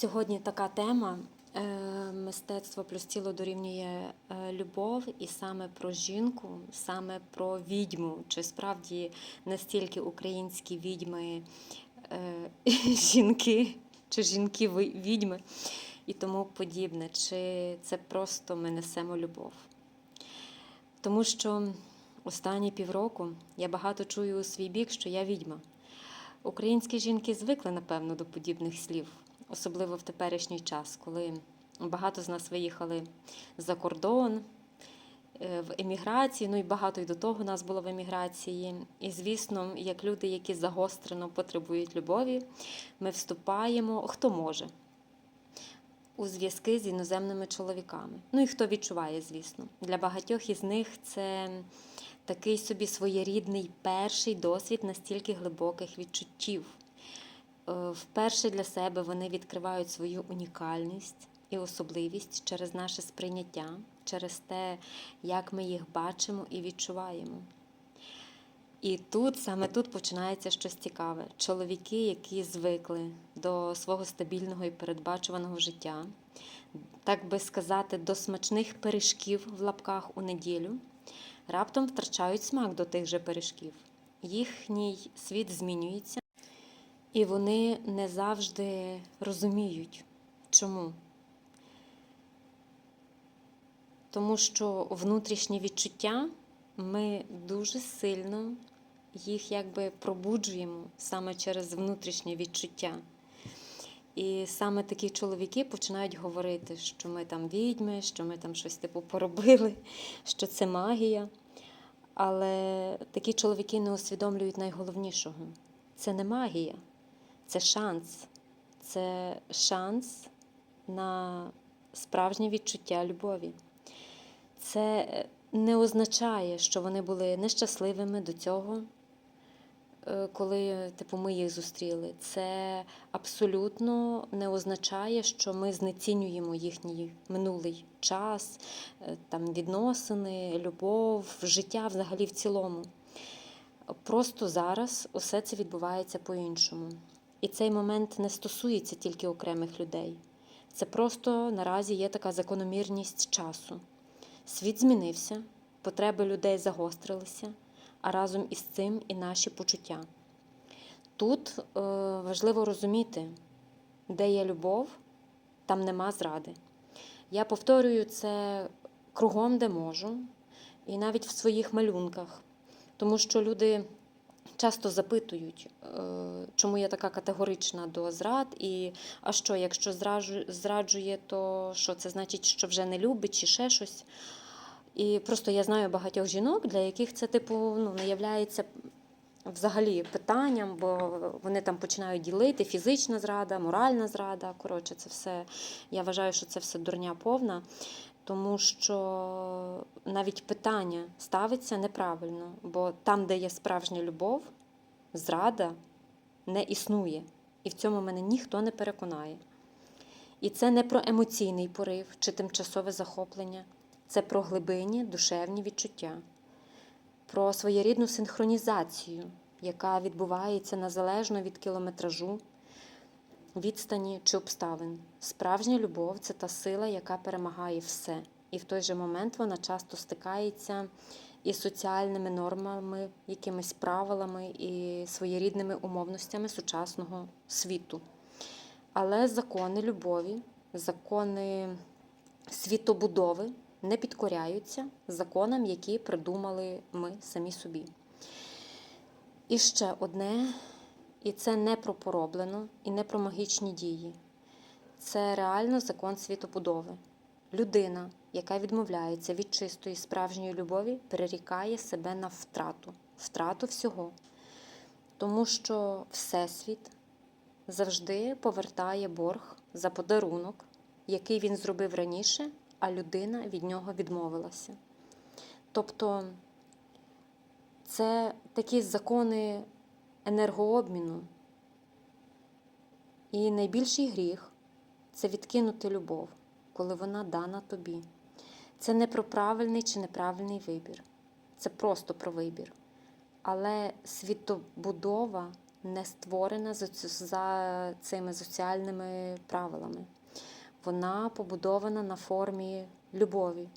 Сьогодні така тема. е, Мистецтво плюс тіло дорівнює е, любов, і саме про жінку, саме про відьму. Чи справді настільки українські відьми е, жінки, чи жінки відьми і тому подібне, чи це просто ми несемо любов? Тому що останні півроку я багато чую у свій бік, що я відьма. Українські жінки звикли, напевно, до подібних слів, особливо в теперішній час, коли багато з нас виїхали за кордон е, в еміграції, ну і багато й до того нас було в еміграції. І, звісно, як люди, які загострено потребують любові, ми вступаємо, хто може, у зв'язки з іноземними чоловіками. Ну і хто відчуває, звісно. Для багатьох із них це такий собі своєрідний перший досвід настільки глибоких відчуттів. Е, Вперше для себе вони відкривають свою унікальність і особливість через наше сприйняття, через те, як ми їх бачимо і відчуваємо. І тут, саме тут починається щось цікаве. Чоловіки, які звикли до свого стабільного і передбачуваного життя, так би сказати, до смачних пиріжків в лапках у неділю, раптом втрачають смак до тих же пиріжків. Їхній світ змінюється, і вони не завжди розуміють, чому. Тому що внутрішні відчуття ми дуже сильно їх якби пробуджуємо саме через внутрішнє відчуття. І саме такі чоловіки починають говорити, що ми там відьми, що ми там щось типу поробили, що це магія. Але такі чоловіки не усвідомлюють найголовнішого: це не магія, це шанс. Це шанс на справжнє відчуття любові. Це не означає, що вони були нещасливими до цього, е, коли типу, ми їх зустріли. Це абсолютно не означає, що ми знецінюємо їхній минулий час, е, там, відносини, любов, життя взагалі в цілому. Просто зараз усе це відбувається по-іншому. І цей момент не стосується тільки окремих людей. Це просто наразі є така закономірність часу. Світ змінився, потреби людей загострилися, а разом із цим і наші почуття. Тут е, важливо розуміти, де є любов, там нема зради. Я повторюю це кругом, де можу, і навіть в своїх малюнках, тому що люди часто запитують, е, чому я така категорична до зрад, і а що, якщо зраджує, то що це значить, що вже не любить чи ще щось. І просто я знаю багатьох жінок, для яких це типу ну, не являється взагалі питанням, бо вони там починають ділити фізична зрада, моральна зрада. Коротше, це все. Я вважаю, що це все дурня повна, тому що навіть питання ставиться неправильно, бо там, де є справжня любов, зрада не існує. І в цьому мене ніхто не переконає. І це не про емоційний порив чи тимчасове захоплення, це про глибинні душевні відчуття, про своєрідну синхронізацію, яка відбувається незалежно від кілометражу, відстані чи обставин. Справжня любов це та сила, яка перемагає все. І в той же момент вона часто стикається із соціальними нормами, якимись правилами і своєрідними умовностями сучасного світу. Але закони любові, закони світобудови не підкоряються законам, які придумали ми самі собі. І ще одне, і це не про пороблено, і не про магічні дії. Це реально закон світобудови. Людина, яка відмовляється від чистої справжньої любові, перерікає себе на втрату, втрату всього. Тому що Всесвіт завжди повертає борг за подарунок, який він зробив раніше, а людина від нього відмовилася. Тобто це такі закони енергообміну. І найбільший гріх це відкинути любов, коли вона дана тобі. Це не про правильний чи неправильний вибір, це просто про вибір. Але світобудова не створена за, цими соціальними правилами. Вона побудована на формі любові.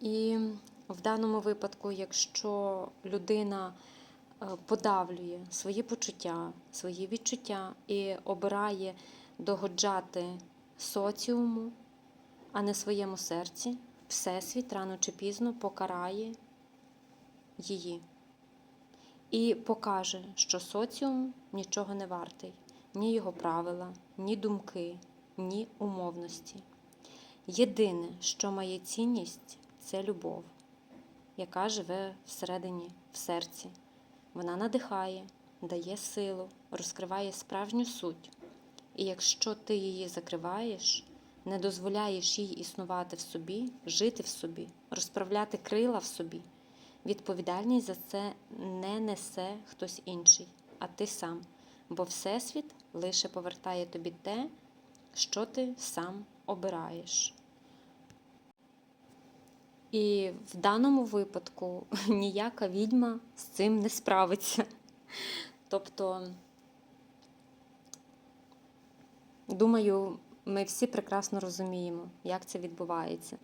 І в даному випадку, якщо людина подавлює свої почуття, свої відчуття і обирає догоджати соціуму, а не своєму серці, Всесвіт рано чи пізно покарає її і покаже, що соціум нічого не вартий, ні його правила, ні думки, ні умовності. Єдине, що має цінність, це любов, яка живе всередині, в серці. Вона надихає, дає силу, розкриває справжню суть. І якщо ти її закриваєш, не дозволяєш їй існувати в собі, жити в собі, розправляти крила в собі, відповідальність за це не несе хтось інший, а ти сам. Бо Всесвіт лише повертає тобі те, що ти сам обираєш. І в даному випадку ніяка відьма з цим не справиться. Тобто, думаю, ми всі прекрасно розуміємо, як це відбувається.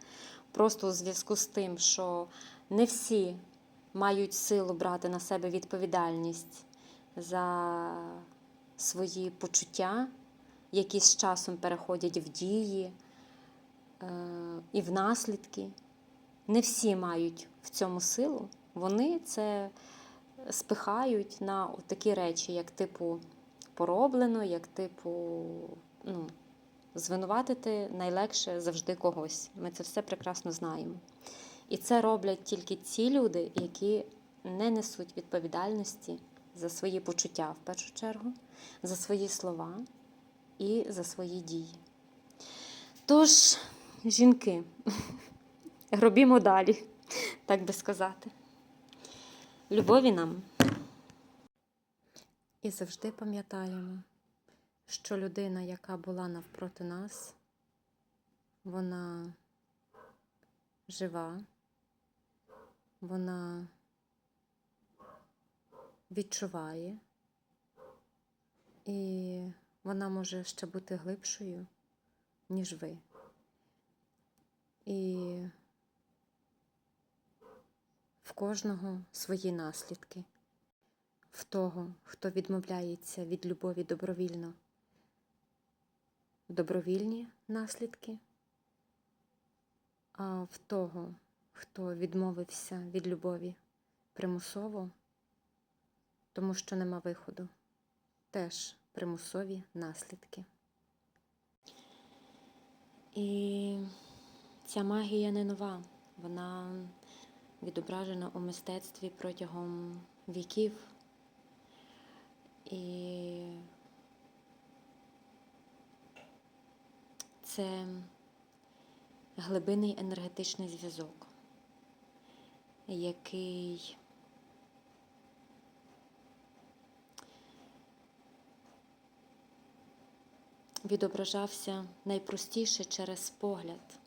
Просто у зв'язку з тим, що не всі мають силу брати на себе відповідальність за свої почуття, які з часом переходять в дії е, і в наслідки. Не всі мають в цьому силу. Вони це спихають на такі речі, як типу пороблено, як типу, ну, звинуватити найлегше завжди когось. Ми це все прекрасно знаємо. І це роблять тільки ті люди, які не несуть відповідальності за свої почуття в першу чергу, за свої слова і за свої дії. Тож, жінки, робімо далі, так би сказати. Любові нам. І завжди пам'ятаємо, що людина, яка була навпроти нас, вона жива, вона відчуває, і вона може ще бути глибшою, ніж ви. І в кожного свої наслідки. В того, хто відмовляється від любові добровільно, добровільні наслідки, а в того, хто відмовився від любові примусово, тому що нема виходу, теж примусові наслідки. І ця магія не нова, вона відображена у мистецтві протягом віків. І це глибинний енергетичний зв'язок, який відображався найпростіше через погляд.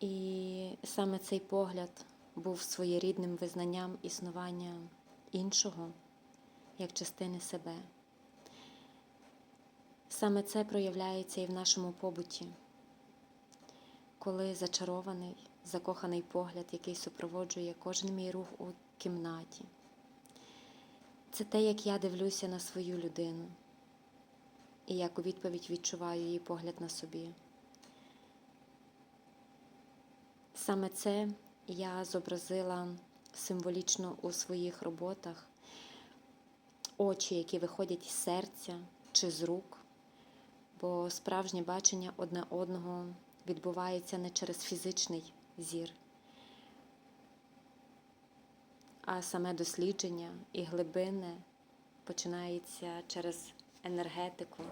І саме цей погляд був своєрідним визнанням існування іншого як частини себе. Саме це проявляється і в нашому побуті, коли зачарований, закоханий погляд, який супроводжує кожен мій рух у кімнаті. Це те, як я дивлюся на свою людину і як у відповідь відчуваю її погляд на собі. Саме це я зобразила символічно у своїх роботах очі, які виходять із серця чи з рук, бо справжнє бачення одне одного відбувається не через фізичний зір, а саме дослідження і глибинне починається через енергетику.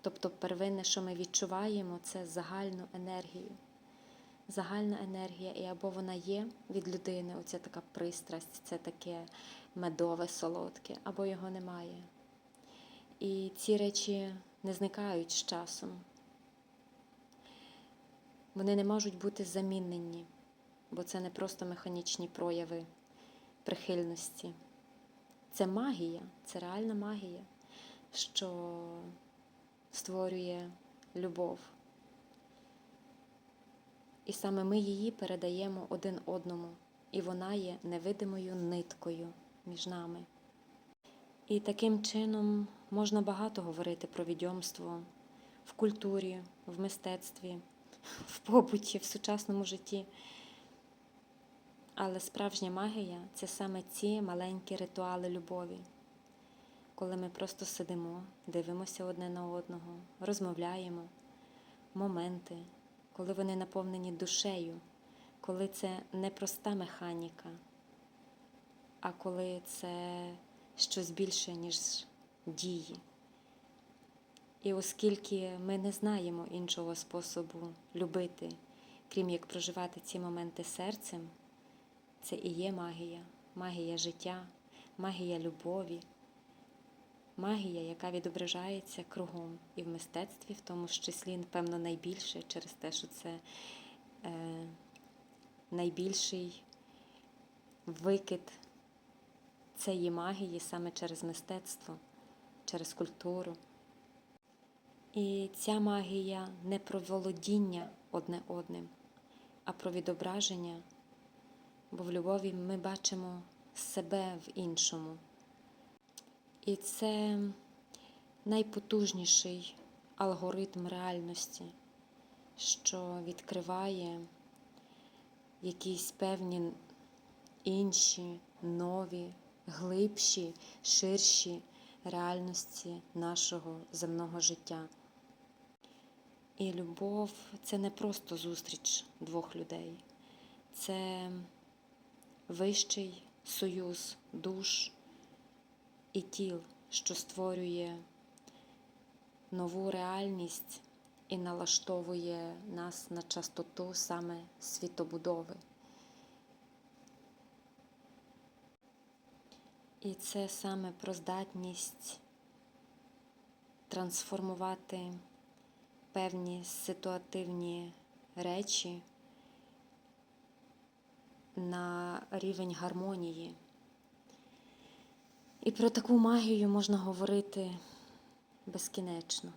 Тобто первинне, що ми відчуваємо, це загальну енергію загальна енергія, і або вона є від людини, оця така пристрасть, це таке медове, солодке, або його немає. І ці речі не зникають з часом. Вони не можуть бути замінені. бо це не просто механічні прояви прихильності. Це магія, це реальна магія, що створює любов. І саме ми її передаємо один одному, і вона є невидимою ниткою між нами. І таким чином можна багато говорити про відьомство в культурі, в мистецтві, в побуті, в сучасному житті. Але справжня магія це саме ці маленькі ритуали любові, коли ми просто сидимо, дивимося одне на одного, розмовляємо, моменти, коли вони наповнені душею, коли це не проста механіка, а коли це щось більше, ніж дії. І оскільки ми не знаємо іншого способу любити, крім як проживати ці моменти серцем, це і є магія, магія життя, магія любові, магія, яка відображається кругом і в мистецтві, в тому числі, напевно, найбільше через те, що це е, найбільший викид цієї магії саме через мистецтво, через культуру. І ця магія не про володіння одне одним, а про відображення, бо в любові ми бачимо себе в іншому. І це найпотужніший алгоритм реальності, що відкриває якісь певні інші, нові, глибші, ширші реальності нашого земного життя. І любов це не просто зустріч двох людей, це вищий союз душ і тіл, що створює нову реальність і налаштовує нас на частоту саме світобудови. І це саме про здатність трансформувати певні ситуативні речі на рівень гармонії. І про таку магію можна говорити безкінечно.